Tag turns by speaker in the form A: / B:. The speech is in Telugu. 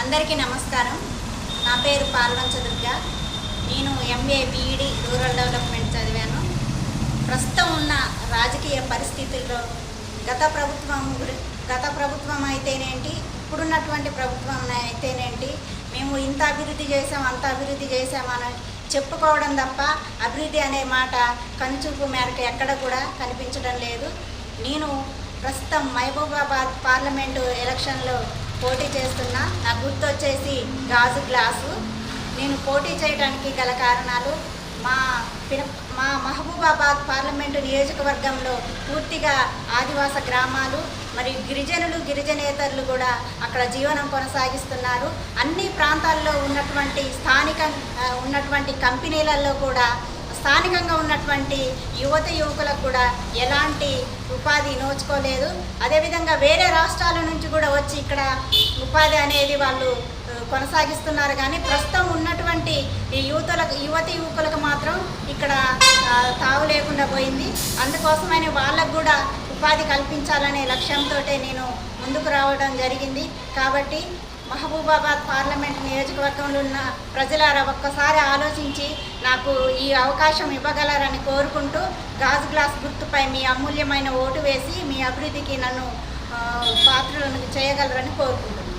A: అందరికీ నమస్కారం. నా పేరు పాల్వంచ దుర్గ నేను ఎంఏ బీఈడి రూరల్ డెవలప్మెంట్ చదివాను. ప్రస్తుతం ఉన్న రాజకీయ పరిస్థితుల్లో గత ప్రభుత్వం గత ప్రభుత్వం అయితేనేంటి ఇప్పుడున్నటువంటి ప్రభుత్వం అయితేనేంటి మేము ఇంత అభివృద్ధి చేసాం అంత అభివృద్ధి చేసామని చెప్పుకోవడం తప్ప అభివృద్ధి అనే మాట కనుచూపు మేరకు ఎక్కడ కూడా కనిపించడం లేదు. నేను ప్రస్తుతం మహబూబాబాద్ పార్లమెంటు ఎలక్షన్లో పోటీ చేస్తున్నా. నా గుర్తు వచ్చేసి గాజు గ్లాసు. నేను పోటీ చేయడానికి గల కారణాలు మా పిన మా మహబూబాబాద్ పార్లమెంటు నియోజకవర్గంలో పూర్తిగా ఆదివాస గ్రామాలు మరియు గిరిజనులు గిరిజనేతరులు కూడా అక్కడ జీవనం కొనసాగిస్తున్నారు. అన్ని ప్రాంతాల్లో ఉన్నటువంటి స్థానిక ఉన్నటువంటి కంపెనీలలో కూడా స్థానికంగా ఉన్నటువంటి యువత యువకులకు కూడా ఎలాంటి ఉపాధి నోచుకోలేదు. అదేవిధంగా వేరే రాష్ట్రాల నుంచి కూడా వచ్చి ఇక్కడ ఉపాధి అనేది వాళ్ళు కొనసాగిస్తున్నారు. కానీ ప్రస్తుతం ఉన్నటువంటి ఈ యువతలకు యువతి యువకులకు మాత్రం ఇక్కడ తావు లేకుండా పోయింది. అందుకోసమని వాళ్ళకు కూడా ఉపాధి కల్పించాలనే లక్ష్యంతో నేను ముందుకు రావడం జరిగింది. కాబట్టి మహబూబాబాద్ పార్లమెంట్ నియోజకవర్గంలో ఉన్న ప్రజలారా ఒక్కసారి ఆలోచించి నాకు ఈ అవకాశం ఇవ్వగలరని కోరుకుంటూ గాజు గ్లాస్ గుర్తుపై మీ అమూల్యమైన ఓటు వేసి మీ అభివృద్ధికి నన్ను పాత్రలను చేయగలరని కోరుకుంటున్నాను.